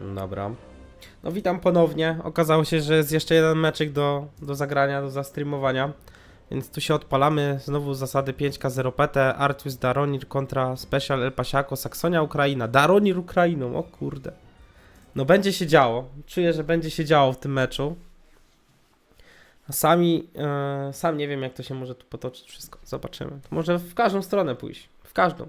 Dobra. No witam ponownie. Okazało się, że jest jeszcze jeden meczyk do, do zagrania, do zastreamowania. Więc tu się odpalamy. Znowu zasady 5K0 PT. Artus Daronir kontra Special El Pasiako, Saksonia Ukraina. Daronir Ukrainą, o kurde. No będzie się działo. Czuję, że będzie się działo w tym meczu. Sami, e, sam nie wiem jak to się może tu potoczyć wszystko. Zobaczymy. To może w każdą stronę pójść. W każdą.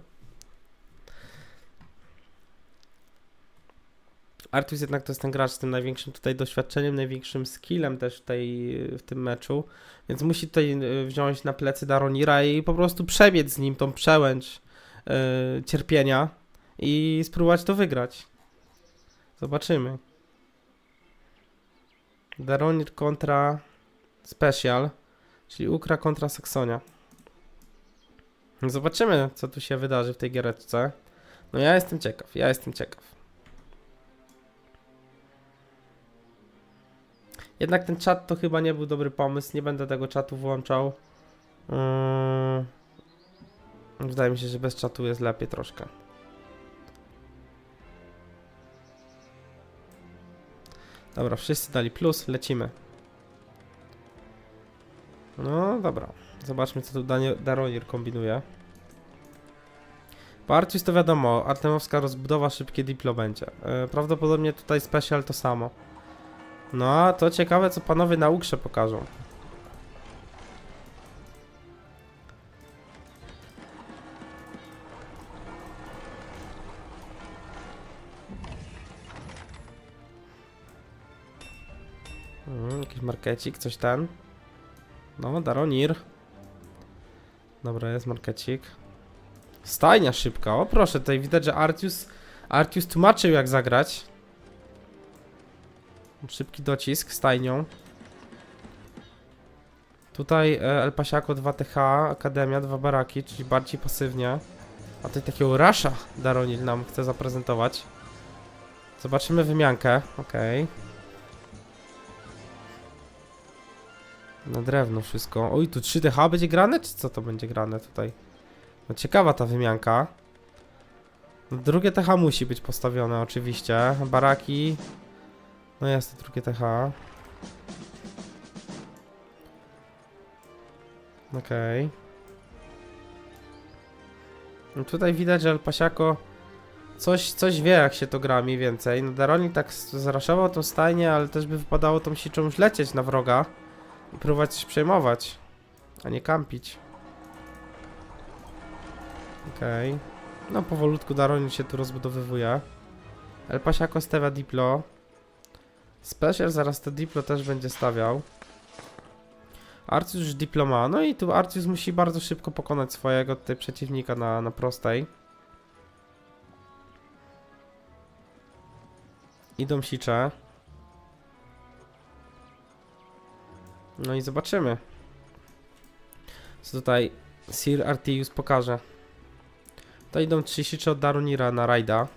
Artus jednak to jest ten gracz z tym największym tutaj doświadczeniem, największym skillem też w, tej, w tym meczu, więc musi tutaj y, wziąć na plecy Daronira i po prostu przebiec z nim tą przełęcz y, cierpienia i spróbować to wygrać. Zobaczymy. Daronir kontra Special, czyli Ukra kontra Saksonia. Zobaczymy, co tu się wydarzy w tej giereczce. No ja jestem ciekaw, ja jestem ciekaw. Jednak ten czat to chyba nie był dobry pomysł. Nie będę tego czatu włączał. Yy... Wydaje mi się, że bez czatu jest lepiej troszkę. Dobra, wszyscy dali plus, lecimy. No dobra, zobaczmy co tu Daronir kombinuje. Bartus to wiadomo, Artemowska rozbudowa, szybkie diplo będzie. Yy, prawdopodobnie tutaj special to samo. No, to ciekawe, co panowie na ukrze pokażą. Mm, jakiś markecik, coś ten. No, Daronir. Dobra, jest markecik. Stajnia szybka, o proszę, tutaj widać, że Artius, Artius tłumaczył jak zagrać. Szybki docisk stajnią. Tutaj e, El Pasiako 2TH, Akademia, dwa baraki, czyli bardziej pasywnie. A tutaj takiego Rasha Daronil nam chce zaprezentować. Zobaczymy wymiankę. Okej. Na drewno wszystko. Oj, tu 3DH będzie grane, czy co to będzie grane tutaj? No ciekawa ta wymianka. Drugie TH musi być postawione oczywiście. Baraki, no to drugie TH. Okej. No tutaj widać, że El Pasiako coś, coś wie, jak się to gra mniej więcej. No Daroni tak zraszował tą stajnię, ale też by wypadało tą siczą już lecieć na wroga i próbować coś przejmować, a nie kampić. Okej. No powolutku Daroni się tu rozbudowywuje. El Pasiako stawia diplo. Special zaraz to Diplo też będzie stawiał. Arcius już diploma. No i tu Arcius musi bardzo szybko pokonać swojego tutaj przeciwnika na, na prostej. Idą sicze. No i zobaczymy. Co tutaj Sir Artius pokaże. To idą trzy sicze od Darunira na rajda.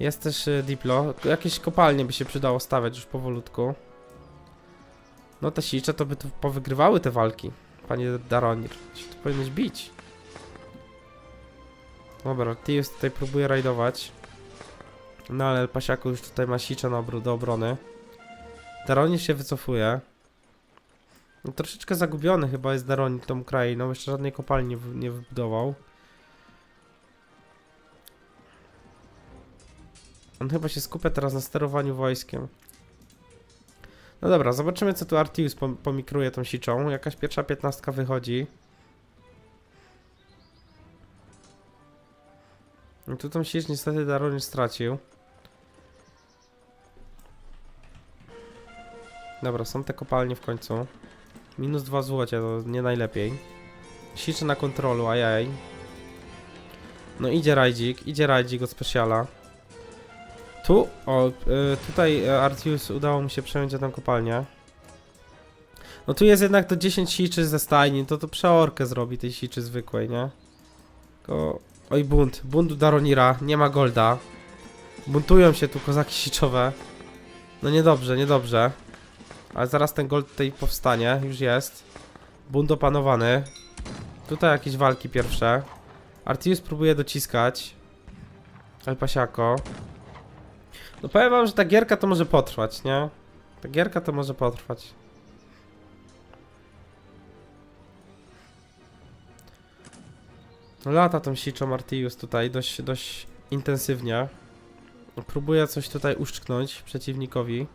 Jest też y, Diplo. Jakieś kopalnie by się przydało stawiać już powolutku. No te sicze to by tu powygrywały te walki. Panie Daronir. Się tu powinieneś bić. Dobra, Tius tutaj próbuje rajdować. No ale Pasiaku już tutaj ma sicze na obro do obrony. Daronir się wycofuje. No, troszeczkę zagubiony chyba jest Daronir tą krainą. Jeszcze żadnej kopalni nie, nie wybudował. On chyba się skupia teraz na sterowaniu wojskiem. No dobra, zobaczymy co tu Artius pom pomikruje tą siczą. Jakaś pierwsza piętnastka wychodzi. I tu tą sicz niestety Daronin stracił. Dobra, są te kopalnie w końcu. Minus dwa złocie, to nie najlepiej. Sicze na kontrolu, ajaj. No idzie rajdzik, idzie rajdzik od speciala. Tu, o, y, tutaj y, Artius udało mu się przejąć jedną kopalnię. No tu jest jednak to 10 siczy ze stajni, to to przeorkę zrobi tej siczy zwykłej, nie? Tylko... Oj, bunt, bunt Daronira, nie ma golda. Buntują się tu kozaki siczowe. No niedobrze, niedobrze. Ale zaraz ten gold tutaj powstanie, już jest. Bunt opanowany. Tutaj jakieś walki pierwsze. Artius próbuje dociskać. El Pasiako. No powiem wam, że ta gierka to może potrwać, nie? Ta gierka to może potrwać. No Lata tą siczą Martius tutaj dość, dość intensywnie. Próbuje coś tutaj uszczknąć przeciwnikowi.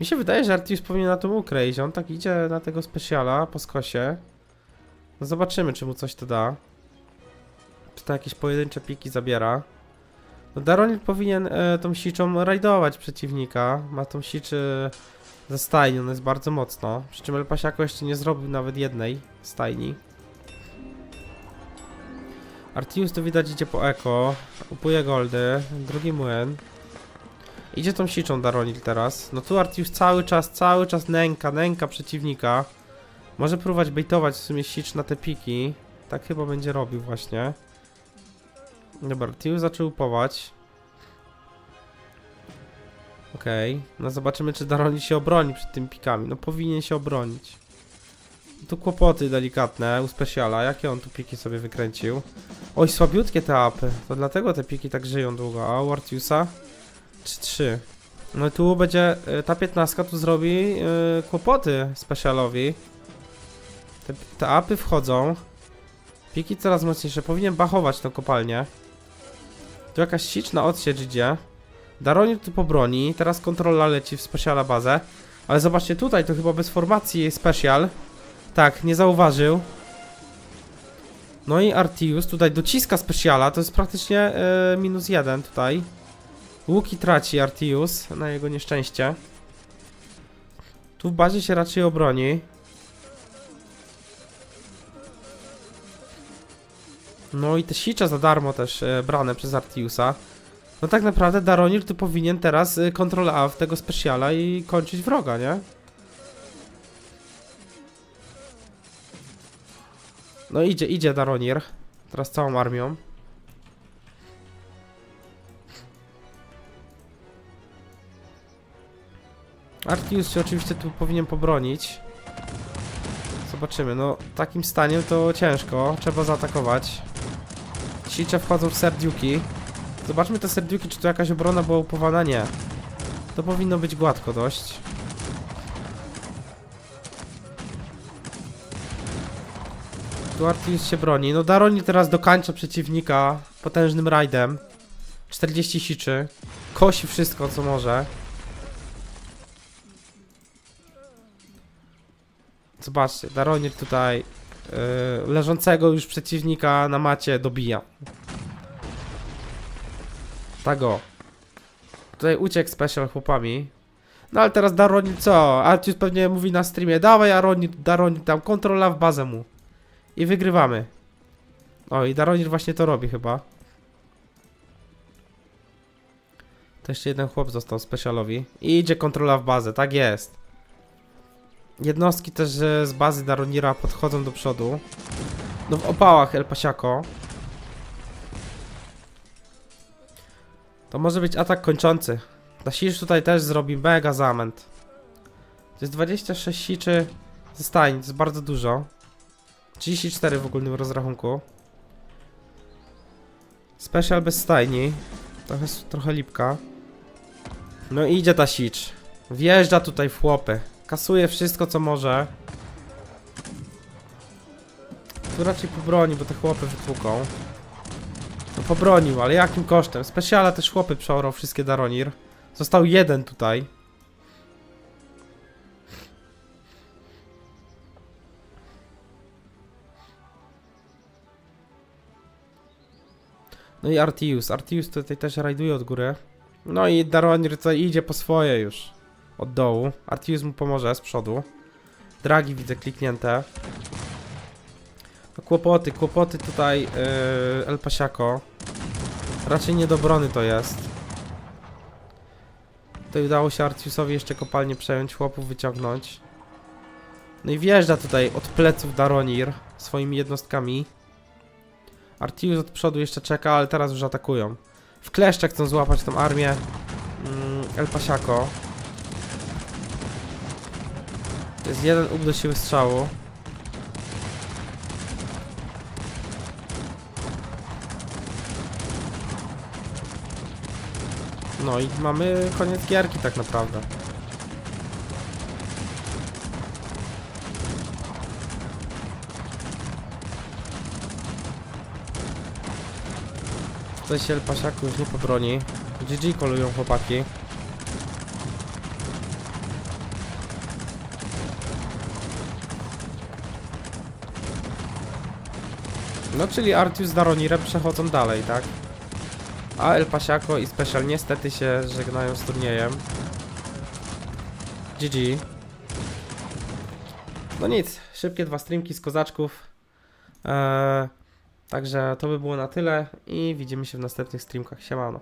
Mi się wydaje, że Artius powinien na to ukryć. On tak idzie na tego specjala po skosie. No zobaczymy, czy mu coś to da. Czy to jakieś pojedyncze piki zabiera. No Daronil powinien e, tą siczą rajdować przeciwnika. Ma tą siczy ze stajni, ona jest bardzo mocno. Przy czym El Pasiako jeszcze nie zrobił nawet jednej stajni. Artius tu widać idzie po eko, upuje goldy, drugi młyn. Idzie tą siczą Daronil teraz. No tu Artius cały czas, cały czas nęka, nęka przeciwnika. Może próbować baitować w sumie sicz na te piki. Tak chyba będzie robił właśnie. Dobra, Artius zaczął upować. Okej, no zobaczymy czy Daronil się obroni przed tymi pikami. No powinien się obronić. Tu kłopoty delikatne u Speciala. Jakie on tu piki sobie wykręcił? Oj, słabiutkie te apy. To dlatego te piki tak żyją długo. A u Artiusa? 3-3. No tu będzie, y, ta 15 tu zrobi y, kłopoty Specialowi. Te, te apy wchodzą. Piki coraz mocniejsze. Powinien bachować tą kopalnię. Tu jakaś sicz na odsiecz idzie. Daronil tu po broni. Teraz kontrola leci w Speciala bazę. Ale zobaczcie tutaj, to chyba bez formacji Special. Tak, nie zauważył. No i Artius tutaj dociska Speciala, to jest praktycznie e, minus jeden tutaj. Łuki traci Artius na jego nieszczęście. Tu w bazie się raczej obroni. No i te sicza za darmo też e, brane przez Artiusa. No tak naprawdę Daronir tu powinien teraz e, w tego Speciala i kończyć wroga, nie? No idzie, idzie Daronir. Teraz całą armią. Artius się oczywiście tu powinien pobronić. Zobaczymy, no takim staniem to ciężko, trzeba zaatakować. Sicze wchodzą serdiuki. Zobaczmy te serdiuki, czy tu jakaś obrona była upowana, nie. To powinno być gładko dość. Tu Artius się broni. No Daroni teraz dokańcza przeciwnika potężnym rajdem. 40 siczy. Kosi wszystko co może. Zobaczcie, Daronir tutaj leżącego już przeciwnika na macie dobija. Tak o. Tutaj uciekł special chłopami. No ale teraz Daronir co? Artius pewnie mówi na streamie, dawaj Daronir, Daronir tam kontrola w bazę mu. I wygrywamy. O, i Daronir właśnie to robi chyba. To jeszcze jeden chłop został specialowi. I idzie kontrola w bazę, tak jest. Jednostki też z bazy Daronira podchodzą do przodu. No w opałach El Pasiako. To może być atak kończący. Dasisz tutaj też zrobi mega zamęt. To jest 26 siczy ze stajni, to jest bardzo dużo. 34 w ogólnym rozrachunku. Special bez stajni. Trochę, trochę lipka. No idzie ta sicz. Wjeżdża tutaj w chłopy. Kasuje wszystko co może. Tu raczej pobroni, bo te chłopy wytłuką. No pobronił, ale jakim kosztem? Speciala też chłopy przeorał wszystkie Daronir. Został jeden tutaj. No i Artius. Artius tutaj też rajduje od góry. No i Daronir tutaj idzie po swoje już. Od dołu. Artius mu pomoże z przodu. Dragi widzę kliknięte. No, kłopoty, kłopoty tutaj yy, El Pasiako. Raczej nie do obrony to jest. Tutaj udało się Artiusowi jeszcze kopalnię przejąć, chłopów wyciągnąć. No i wjeżdża tutaj od pleców Daronir swoimi jednostkami. Artius od przodu jeszcze czeka, ale teraz już atakują. W kleszcze chcą złapać tą armię mm, El Pasiako. Jest jeden uk do siły strzału. No i mamy koniec gierki tak naprawdę. Tutaj się Pasiaku już nie pobroni. GG kolują chłopaki. No czyli Artius z Daronirem przechodzą dalej, tak? A El Pasiaco i Special niestety się żegnają z turniejem. GG. No nic, szybkie dwa streamki z kozaczków. Eee, także to by było na tyle i widzimy się w następnych streamkach. Siemano.